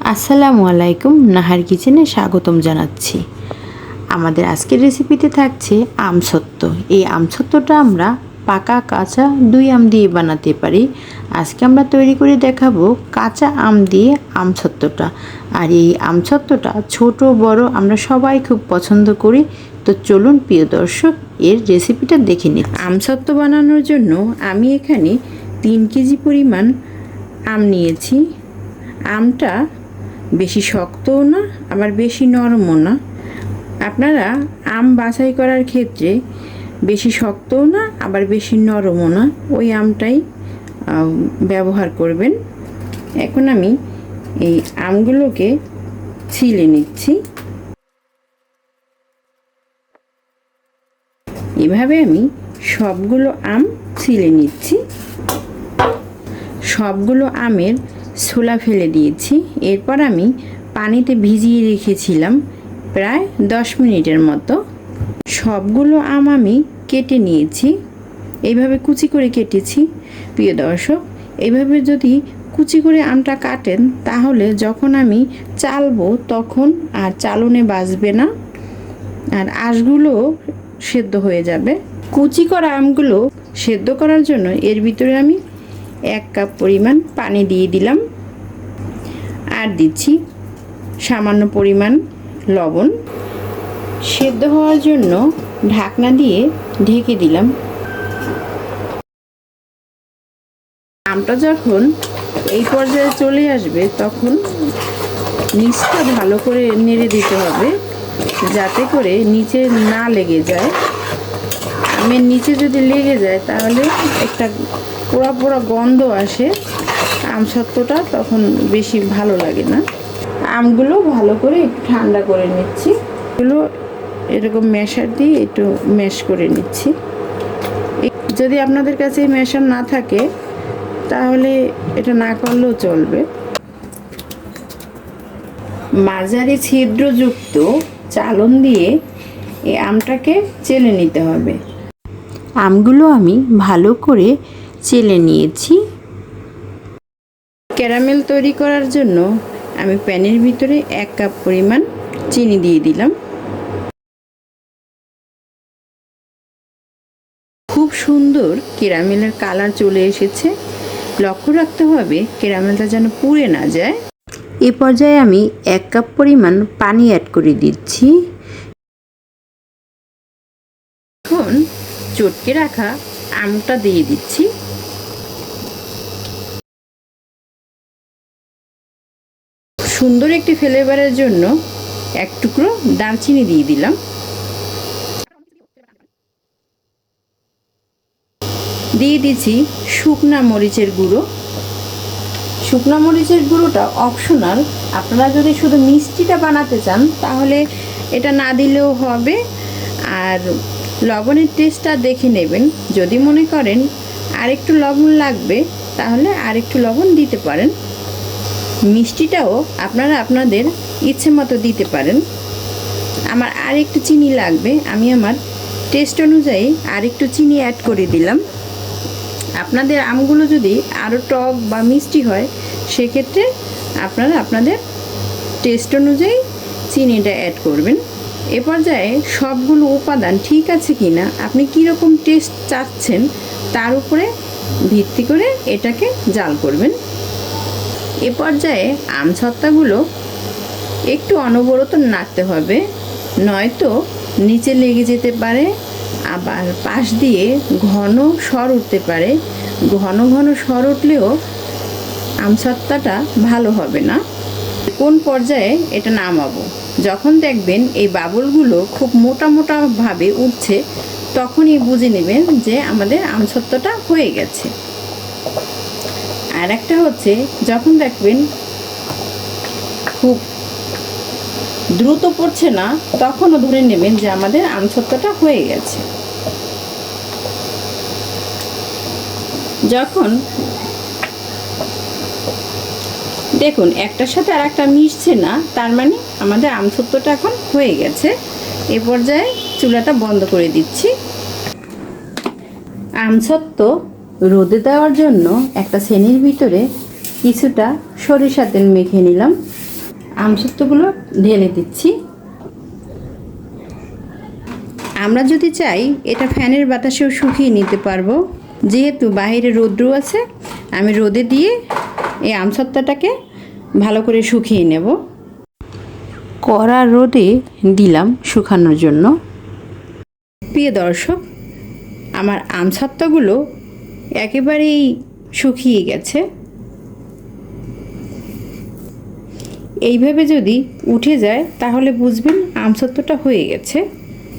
আসসালামু আলাইকুম, নাহার কিচেনে স্বাগতম জানাচ্ছি। আমাদের আজকের রেসিপিতে থাকছে আমসত্ত্ব এই আমসত্ত্বটা আমরা পাকা কাঁচা দুই আম দিয়ে বানাতে পারি। আজকে আমরা তৈরি করে দেখাবো কাঁচা আম দিয়ে আমসত্ত্বটা আর এই আমসত্ত্বটা ছোট, বড় আমরা সবাই খুব পছন্দ করি। তো চলুন প্রিয় দর্শক, এর রেসিপিটা দেখে নিই। আমসত্ত্ব বানানোর জন্য আমি এখানে তিন কেজি পরিমাণ আম নিয়েছি। আমটা বেশি শক্তও না, আবার বেশি নরমও না। আপনারা আম বাছাই করার ক্ষেত্রে বেশি শক্তও না, আবার বেশি নরমও না, ওই আমটাই ব্যবহার করবেন। এখন আমি এই আমগুলোকে ছিলে নিচ্ছি। এভাবে আমি সবগুলো আম ছিলে নিচ্ছি। সবগুলো আমের ছোলা ফেলে দিয়েছি। এরপর আমি পানিতে ভিজিয়ে রেখেছিলাম প্রায় দশ মিনিটের মতো। সবগুলো আম আমি কেটে নিয়েছি। এইভাবে কুচি করে কেটেছি। প্রিয় দর্শক এইভাবে যদি কুচি করে আমটা কাটেন, তাহলে যখন আমি চালবো, তখন আর চালনে বাজবে না আর আঁশগুলো সেদ্ধ হয়ে যাবে। কুচি করা আমগুলো সেদ্ধ করার জন্য এর ভিতরে আমি এক কাপ পরিমাণ পানি দিয়ে দিলাম। আর দিচ্ছি সামান্য পরিমাণ লবণ। সেদ্ধ হওয়ার জন্য ঢাকনা দিয়ে ঢেকে দিলাম। আমটা যখন এই পর্যায়ে চলে আসবে, তখন নিচটা ভালো করে নেড়ে দিতে হবে, যাতে করে নিচে না লেগে যায়। আমের নিচে যদি লেগে যায়, তাহলে একটা পোড়া পোড়া গন্ধ আসে। আম সত্ত্বটা তখন বেশি ভালো লাগে না। আমগুলো ভালো করে একটু ঠান্ডা করে নিচ্ছি। এগুলো এরকম ম্যাশার দিয়ে একটু ম্যাশ করে নিচ্ছি। যদি আপনাদের কাছে ম্যাশার না থাকে, তাহলে এটা না করলেও চলবে। মাঝারি ছিদ্রযুক্ত চালন দিয়ে এই আমটাকে চেলে নিতে হবে। আমগুলো আমি ভালো করে চেলে নিয়েছি। ক্যারামেল তৈরি করার জন্য আমি প্যানের ভিতরে এক কাপ পরিমাণ চিনি দিয়ে দিলাম। খুব সুন্দর ক্যারামেলের কালার চলে এসেছে। লক্ষ্য রাখতে হবে ক্যারামেলটা যেন পুড়ে না যায়। এ পর্যায়ে আমি এক কাপ পরিমাণ পানি অ্যাড করে দিচ্ছি। এখন চটকে রাখা আমটা দিয়ে দিচ্ছি। সুন্দর একটি ফ্লেভারের জন্য এক টুকরো দারচিনি দিয়ে দিলাম। দিয়ে দিচ্ছি শুকনা মরিচের গুঁড়ো। শুকনো মরিচের গুঁড়োটা অপশনাল আপনারা যদি শুধু মিষ্টিটা বানাতে চান, তাহলে এটা না দিলেও হবে। আর লবণের টেস্টটা দেখে নেবেন। যদি মনে করেন আরেকটু লবণ লাগবে, তাহলে আরেকটু লবণ দিতে পারেন। মিষ্টিটাও আপনারা আপনাদের ইচ্ছে মতো দিতে পারেন। আমার আর একটু চিনি লাগবে, আমি আমার টেস্ট অনুযায়ী আর একটু চিনি অ্যাড করে দিলাম। আপনাদের আমগুলো যদি আরও টক বা মিষ্টি হয়, সেক্ষেত্রে আপনারা আপনাদের টেস্ট অনুযায়ী চিনিটা অ্যাড করবেন। এ পর্যায়ে সবগুলো উপাদান ঠিক আছে কি না আপনি কীরকম টেস্ট চাচ্ছেন, তার উপরে ভিত্তি করে এটাকে জাল করবেন। এ পর্যায়ে আম ছত্তাগুলো একটু অনবরত নাড়তে হবে, নয়তো নিচে লেগে যেতে পারে, আবার পাশ দিয়ে ঘন স্বর উঠতে পারে। ঘন ঘন স্বর উঠলেও আমসত্তাটা ভালো হবে না। কোন পর্যায়ে এটা নামাবো? যখন দেখবেন এই বাবলগুলো খুব মোটা মোটাভাবে উঠছে, তখনই বুঝে নেবেন যে আমাদের আমসত্ত্বটা হয়ে গেছে। আর একটা হচ্ছে, যখন দেখবেন খুব দ্রুত পড়ছে না, তখনও ধরে নেবেন যে আমাদের আমসত্ত্বটা হয়ে গেছে। যখন দেখুন, একটার সাথে আর একটা মিশছে না, তার মানে আমাদের আমসত্ত্বটা এখন হয়ে গেছে। এ পর্যায়ে চুলাটা বন্ধ করে দিচ্ছি। আমসত্ত্ব রোদে দেওয়ার জন্য একটা শ্রেণির ভিতরে কিছুটা সরিষা তেল মেখে নিলাম। আমসত্ত্বগুলো ঢেলে দিচ্ছি। আমরা যদি চাই এটা ফ্যানের বাতাসেও শুকিয়ে নিতে পারব। যেহেতু বাইরে রৌদ্র আছে, আমি রোদে দিয়ে এই আমসত্ত্বটাকে ভালো করে শুকিয়ে নেব। কড়া রোদে দিলাম শুকানোর জন্য। প্রিয় দর্শক, আমার আমসত্ত্বগুলো একেবারেই শুকিয়ে গেছে। এইভাবে যদি উঠে যায়, তাহলে বুঝবেন আমসত্ত্বটা হয়ে গেছে।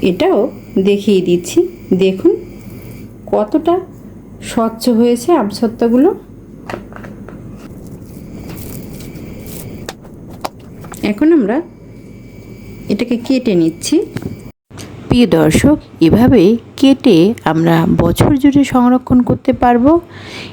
এটাও দেখিয়ে দিচ্ছি। দেখুন, কতটা স্বচ্ছ হয়েছে আমসত্ত্বগুলো এখন আমরা এটাকে কেটে নিচ্ছি। প্রিয় দর্শক এভাবে কেটে আমরা বছর জুড়ে সংরক্ষণ করতে পারব।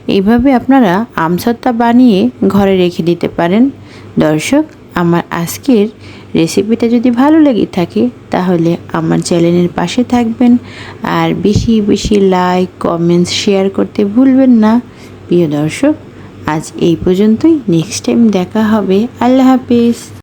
এইভাবে আপনারা আমসত্তা বানিয়ে ঘরে রেখে দিতে পারেন। দর্শক, আমার আজকের রেসিপিটা যদি ভালো লেগে থাকে, তাহলে আমার চ্যানেলের পাশে থাকবেন। আর বেশি বেশি লাইক কমেন্টস শেয়ার করতে ভুলবেন না। প্রিয় দর্শক, আজ এই পর্যন্তই। নেক্সট টাইম দেখা হবে। আল্লাহ হাফিজ।